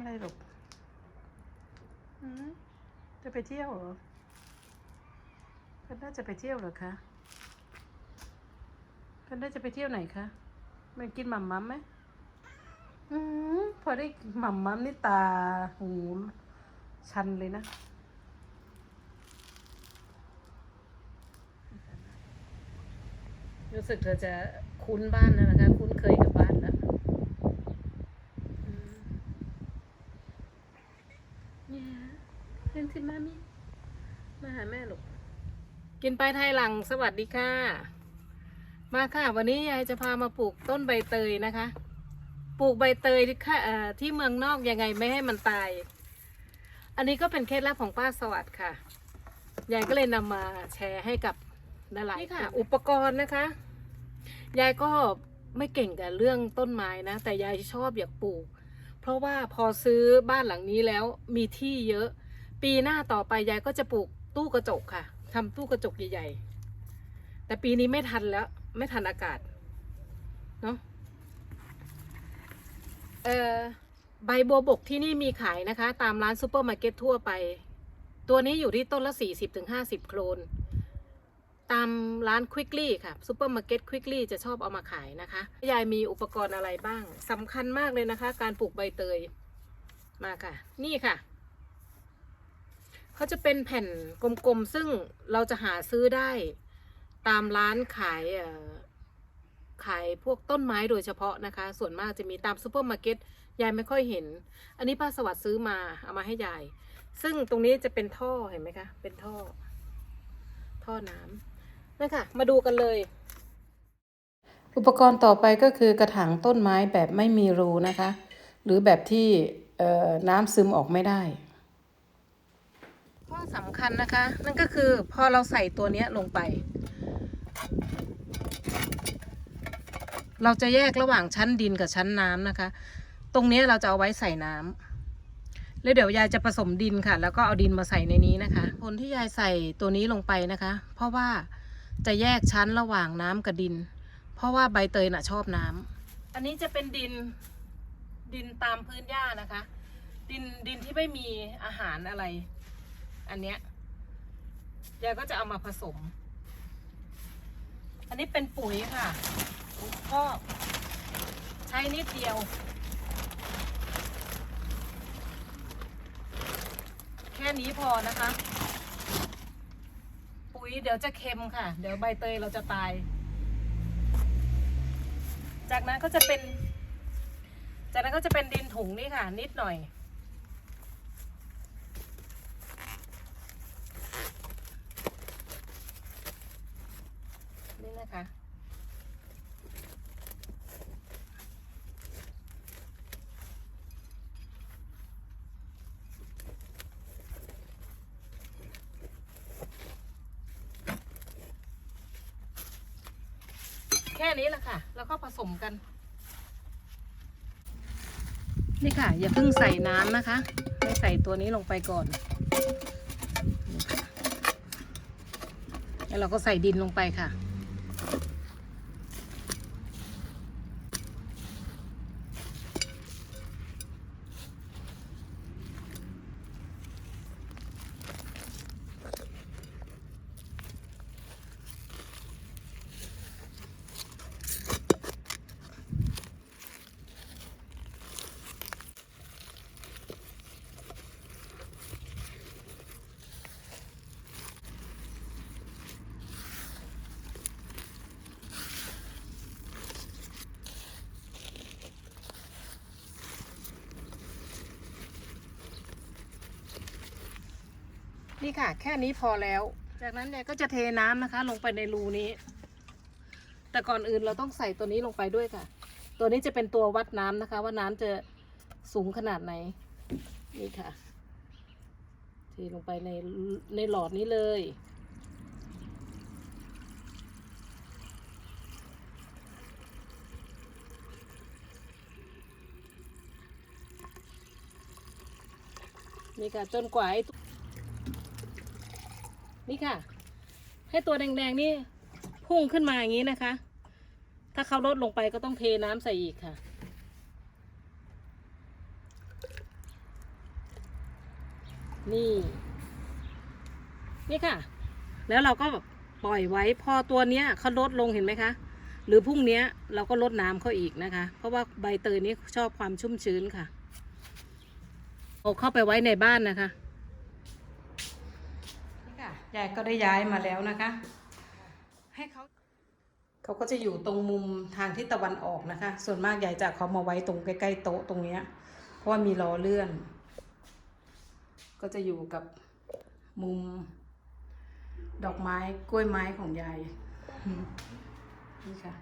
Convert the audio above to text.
อะไรหรอกหืมจะไปเที่ยวเหรอกันน่าจะไปเที่ยวเหรอคะกันน่าจะไปเที่ยวไหนคะมันกินหม่ำมัมไหมอืมพอได้หม่ำมัมนี่ตาหูชันเลยนะรู้สึกเธอจะคุ้นบ้านแล้วนะคะ คุ้นเคยกับบ้านแล้วอืม Yeah เล่นที่มามีมาหาแม่ลูกกินไปไทยหลังสวัสดีค่ะ มาค่ะ วันนี้ยายจะพามาปลูกต้นใบเตยนะคะ ปลูกใบเตยที่ค่ะเอ่อที่เมืองนอกยังไงไม่ให้มันตาย อันนี้ก็เป็นเคล็ดลับของป้าสวัสดิ์ค่ะยายก็เลยนำมาแชร์ให้กับหลายๆค่ะ อุปกรณ์นะคะ ยายก็ไม่เก่งกับเรื่องต้นไม้นะ แต่ยายชอบอยากปลูก เพราะว่าพอซื้อบ้านหลังนี้แล้วมีที่เยอะ ปีหน้าต่อไปยายก็จะปลูกตู้กระจกค่ะทำตู้กระจกใหญ่ๆ แต่ปีนี้ไม่ทันแล้ว ไม่ทันอากาศ เนาะเอ่อใบบัวบกที่นี่มีขายนะคะ ตามร้านซูเปอร์มาร์เก็ตทั่วไป ตัวนี้อยู่ที่ต้นละ 40-50 โครน ตามร้านควิกลี่ค่ะซูเปอร์มาร์เก็ตควิกลี่จะชอบเอามาขายนะคะ ยายมีอุปกรณ์อะไรบ้างสำคัญมากเลยนะคะ การปลูกใบเตย มาค่ะ นี่ค่ะ เขาจะเป็นแผ่นกลมๆ ซึ่งเราจะหาซื้อได้ตามร้านขายขายพวกต้นไม้โดยเฉพาะนะคะ ส่วนมากจะมีตามซูเปอร์มาร์เก็ตยายไม่ค่อยเห็น อันนี้ป้าสวัสดิ์ซื้อมาเอามาให้ยาย ซึ่งตรงนี้จะเป็นท่อเห็นไหมคะ เป็นท่อ ท่อน้ำนั่ค่ะมาดูกันเลย อุปกรณ์ต่อไปก็คือกระถางต้นไม้แบบไม่มีรูนะคะ หรือแบบที่น้ำซึมออกไม่ได้ ข้อสำคัญนะคะ นั่นก็คือพอเราใส่ตัวนี้ลงไป เราจะแยกระหว่างชั้นดินกับชั้นน้ำนะคะ ตรงนี้เราจะเอาไว้ใส่น้ำแล้วเดี๋ยวยายจะผสมดินค่ะ แล้วก็เอาดินมาใส่ในนี้นะคะ ผลที่ยายใส่ตัวนี้ลงไปนะคะ เพราะว่าจะแยกชั้นระหว่างน้ำกับดิน เพราะว่าใบเตยน่ะชอบน้ำอันนี้จะเป็นดินดินตามพื้นหญ้านะคะ ดินดินที่ไม่มีอาหารอะไร อันเนี้ยยายก็จะเอามาผสม อันนี้เป็นปุ๋ยค่ะ ก็ใช้นิดเดียว แค่นี้พอนะคะ ปุ๋ยเดี๋ยวจะเค็มค่ะ เดี๋ยวใบเตยเราจะตาย จากนั้นก็จะเป็น จากนั้นก็จะเป็นดินถุงนี่ค่ะ นิดหน่อย นี่นะคะ แค่นี้แหละค่ะ แล้วก็ผสมกัน นี่ค่ะ อย่าเพิ่งใส่น้ำนะคะ ให้ใส่ตัวนี้ลงไปก่อนแล้วเราก็ใส่ดินลงไปค่ะ นี่ค่ะ แค่นี้พอแล้ว จากนั้นเนี่ยก็จะเทน้ำนะคะ ลงไปในรูนี้ แต่ก่อนอื่นเราต้องใส่ตัวนี้ลงไปด้วยค่ะ ตัวนี้จะเป็นตัววัดน้ำนะคะ ว่าน้ำจะสูงขนาดไหน นี่ค่ะ เทลงไปในในหลอดนี้เลยนี่ค่ะจนกว่าไอ้ นี่ค่ะ ให้ตัวแดงๆนี่พุ่งขึ้นมาอย่างนี้นะคะ ถ้าเขาลดลงไปก็ต้องเทน้ำใส่อีกค่ะ นี่ นี่ค่ะ แล้วเราก็ปล่อยไว้พอตัวเนี้ยเขาลดลงเห็นไหมคะ หรือพรุ่งเนี้ยเราก็ลดน้ำเขาอีกนะคะ เพราะว่าใบเตยนี้ชอบความชุ่มชื้นค่ะเอาเข้าไปไว้ในบ้านนะคะ ยายก็ได้ย้ายมาแล้วนะคะ ให้เขาเขาก็จะอยู่ตรงมุมทางทิศตะวันออกนะคะ ส่วนมากยายจะเอาเขามาไว้ตรงใกล้ๆโต๊ะตรงเนี้ย เพราะว่ามีล้อเลื่อน ก็จะอยู่กับมุม ดอกไม้กล้วยไม้ของยายอืมนี่ค่ะ